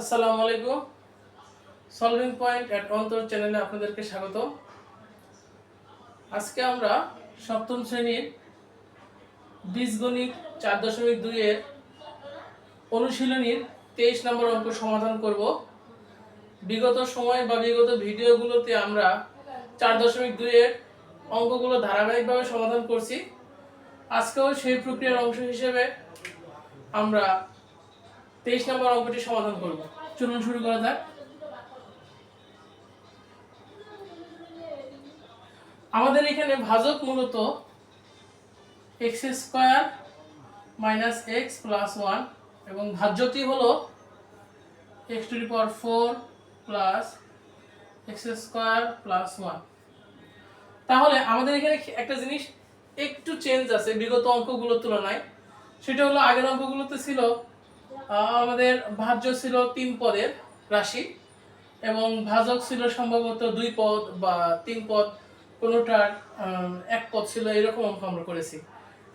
আসসালামু আলাইকুম। Solving point at অন্তর চ্যানেলে আপনাদেরকে স্বাগত আজকে আমরা সপ্তম শ্রেণির বীজগণিত চার দশমিক দুইয়ের অনুশীলনীর তেইশ নম্বর অঙ্ক সমাধান করব। বিগত সময় বা বিগত ভিডিওগুলোতে আমরা চার দশমিক দুইয়ের অঙ্কগুলো ধারাবাহিকভাবে সমাধান করছি। আজকেও সেই প্রক্রিয়ার অংশ হিসেবে আমরা তেইশ নম্বর অঙ্কটি সমাধান করব। চলুন শুরু করা যাক। আমাদের এখানে ভাজক মূলত x square minus x plus one এবং ভাজ্যটি হলো x to power four plus x square plus one. তাহলে আমাদের এখানে একটা জিনিস একটু চেঞ্জ আছে বিগত অঙ্কগুলোর তুলনায়। সেটা হলো আগের অঙ্কগুলোতে ছিল আমাদের ভাজ্য ছিল তিন পদের রাশি এবং ভাজক ছিল সম্ভবত দুই পদ বা তিন পদ, কোনোটার এক পদ ছিল, এরকম অঙ্ক আমরা করেছি।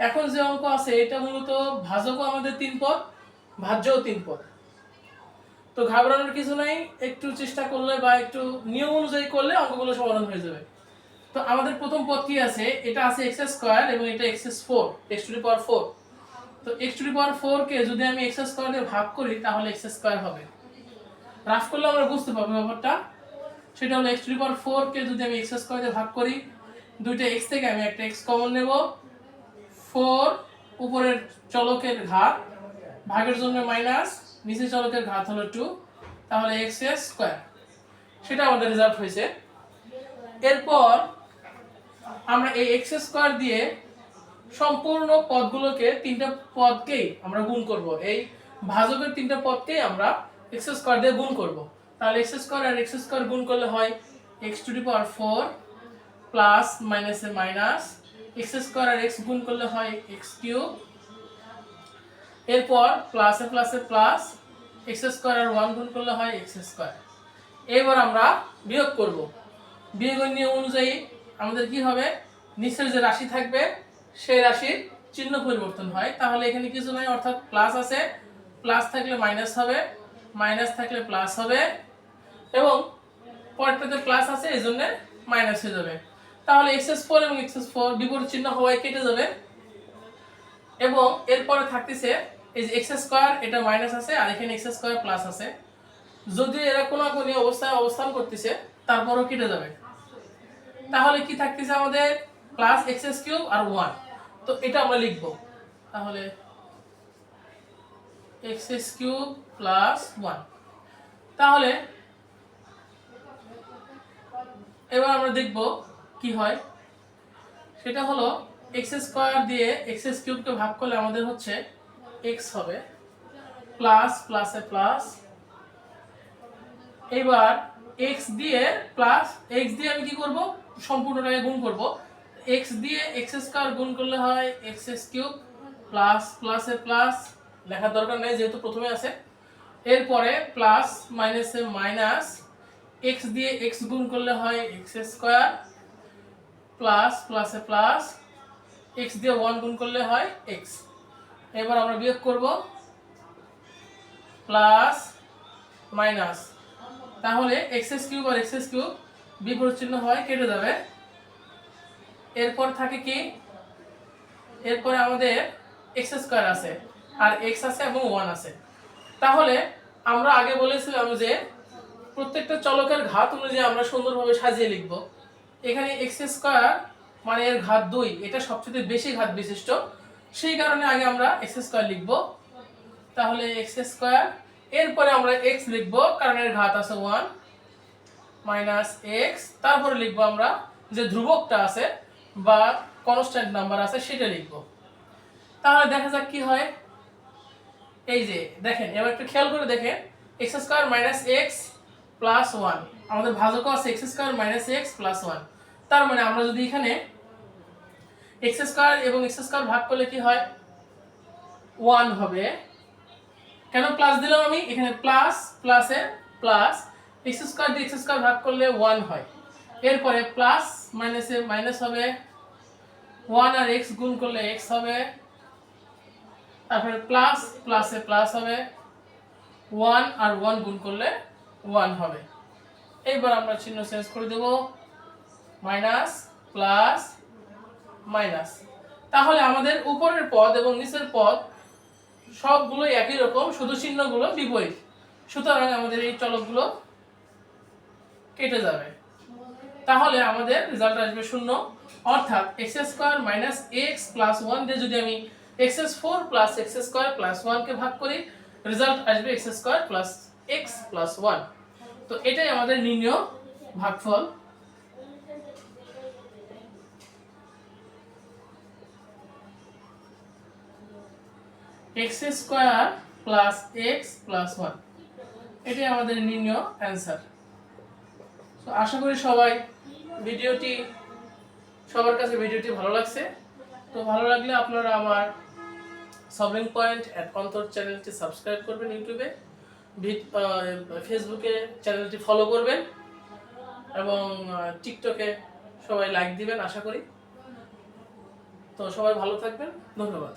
এখন যে অঙ্ক আছে, এটা মূলত ভাজকও আমাদের তিন পদ, ভাজ্যও তিন পদ। তো ঘাবড়ানোর কিছু নাই, একটু চেষ্টা করলে বা একটু নিয়ম অনুযায়ী করলে অঙ্কগুলো সমাধান হয়ে যাবে। তো আমাদের প্রথম পদ কি আছে? এটা আছে এক্স স্কোয়ার এবং এটা x four x to power four তো x to the power four কে যদি আমি এক্স স্কোয়ার দিয়ে ভাগ করি, তাহলে এক্স স্কোয়ার হবে। রাফ করলে আমরা বুঝতে পারব ব্যাপারটা। সেটা হলো x to the power four কে যদি আমি এক্স স্কোয়ার দিয়ে ভাগ করি, দুইটা এক্স থেকে আমি একটা এক্স কমন নেব। ফোর উপরের চলকের ঘাত, ভাগের জন্য মাইনাস নিচের চলকের ঘাত হলো টু তাহলে এক্স স্কোয়ার সেটা আমাদের রেজাল্ট হয়েছে। এরপর আমরা এই এক্স স্কোয়ার দিয়ে সম্পূর্ণ পদগুলোকে তিনটা পদকেই আমরা গুণ করব। এই ভাজকের তিনটা পদকেই আমরা এক্স স্কোয়ার দিয়ে গুণ করব। তাহলে এক্স স্কোয়ার আর এক্স স্কোয়ার গুণ করলে হয় x to the power four plus মাইনাসে মাইনাস এক্স স্কোয়ার আর এক্স গুণ করলে হয় এক্স কিউব এরপর প্লাসে প্লাসে প্লাস এক্স স্কোয়ার আর ওয়ান গুণ করলে হয় এক্স স্কোয়ার এবার আমরা বিয়োগ করব। বিয়োগের নিয়ম অনুযায়ী আমাদের কি হবে? নিচের যে রাশি থাকবে সেই রাশির চিহ্ন পরিবর্তন হয়। তাহলে এখানে কিছু নাই, অর্থাৎ প্লাস আছে। প্লাস থাকলে মাইনাস হবে মাইনাস থাকলে প্লাস হবে এবং পরেরটাতে প্লাস আছে, এই জন্য মাইনাস হয়ে যাবে। তাহলে এক্সএস ফোর এবং এক্সএস ফোর বিপরীত চিহ্ন হওয়ায় কেটে যাবে এবং এরপরে থাকতেছে এই যে এক্স স্কোয়ার এটা মাইনাস আছে আর এখানে এক্স স্কোয়ার প্লাস আছে। যদি এরা কোনো কোনো অবস্থায় অবস্থান করতেছে, তারপরও কেটে যাবে। তাহলে কি থাকতেছে আমাদের? প্লাস এক্স কিউব আর ওয়ান তো এটা আমরা লিখব। তাহলে x s cube plus one তাহলে এবার আমরা দেখব কি হয়। সেটা হলো এক্স স্কোয়ার দিয়ে এক্স এস কিউবকে ভাগ করলে আমাদের হচ্ছে এক্স হবে। প্লাস প্লাসে প্লাস এবার এক্স দিয়ে প্লাস এক্স দিয়ে আমি কি করব? সম্পূর্ণটাকে গুণ করব। এক্স দিয়ে এক্স স্কোয়ার গুণ করলে হয় এক্স এস কিউব প্লাস প্লাসে প্লাস লেখার দরকার নেই যেহেতু প্রথমে আছে। এরপরে প্লাস মাইনাসে মাইনাস এক্স দিয়ে এক্স গুণ করলে হয় এক্স স্কোয়ার প্লাস প্লাসে প্লাস এক্স দিয়ে ওয়ান গুণ করলে হয় এক্স এবার আমরা বিয়োগ করব প্লাস মাইনাস তাহলে এক্সএস কিউব আর এক্সএস কিউব বিপরীত চিহ্ন হয়, কেটে যাবে। এরপর থাকে কি? এরপরে আমাদের এক্স স্কোয়ার আছে, আর এক্স আছে এবং ওয়ান আছে। তাহলে আমরা আগে বলেছিলাম যে প্রত্যেকটা চলকের ঘাত অনুযায়ী আমরা সুন্দরভাবে সাজিয়ে লিখব। এখানে এক্স স্কোয়ার মানে এর ঘাত দুই, এটা সবচেয়ে বেশি ঘাত বিশিষ্ট। সেই কারণে আগে আমরা এক্স স্কোয়ার লিখব। তাহলে এক্স স্কোয়ার এরপরে আমরা এক্স লিখব, কারণ এর ঘাত আছে ওয়ান মাইনাস এক্স তারপরে লিখব আমরা যে ধ্রুবকটা আছে বা কনস্ট্যান্ট নাম্বার আছে, সেটা লিখব। তাহলে দেখা যাক কি হয়। এই যে, দেখেন, এবার একটু খেয়াল করে দেখেন। X square minus x plus one আমাদের ভাজকও আছে x square minus x plus one তার মানে আমরা যদি এখানে এক্স স্কোয়ার এবং এক্স স্কোয়ার ভাগ করলে কি হয়? ওয়ান হবে। কেন প্লাস দিলাম আমি? এখানে প্লাস প্লাসে প্লাস এক্স স্কোয়ার দিয়ে এক্স স্কোয়ার ভাগ করলে ওয়ান হয়। এরপরে প্লাস মাইনাসে মাইনাস হবে। ওয়ান আর এক্স গুণ করলে এক্স হবে। তারপরে প্লাস প্লাসে প্লাস হবে। ওয়ান আর ওয়ান গুণ করলে ওয়ান হবে। এইবার আমরা চিহ্ন চেঞ্জ করে দেব। মাইনাস প্লাস মাইনাস তাহলে আমাদের উপরের পদ এবং নিচের পদ সবগুলো একই রকম, শুধু চিহ্নগুলো বিপরীত। সুতরাং আমাদের এই চলকগুলো কেটে যাবে। তাহলে আমাদের রেজাল্ট আসবে শূন্য। অর্থাৎ x square minus x plus one দিয়ে যদি আমি x s four plus x square plus ওয়ানকে ভাগ করি রেজাল্ট আসবে x square plus x plus one তো এটাই আমাদের নির্ণয় ভাগফল। X square plus x plus one এটাই আমাদের নির্ণয় অ্যান্সার তো আশা করি সবাই ভিডিওটি, সবার কাছে ভিডিওটি ভালো লাগছে। তো ভালো লাগলে আপনারা আমার সবলিং পয়েন্ট অ্যাট চ্যানেলটি সাবস্ক্রাইব করবেন ইউটিউবে ফেসবুকে চ্যানেলটি ফলো করবেন, এবং টিকটকে সবাই লাইক দিবেন, আশা করি। তো সবাই ভালো থাকবেন, ধন্যবাদ।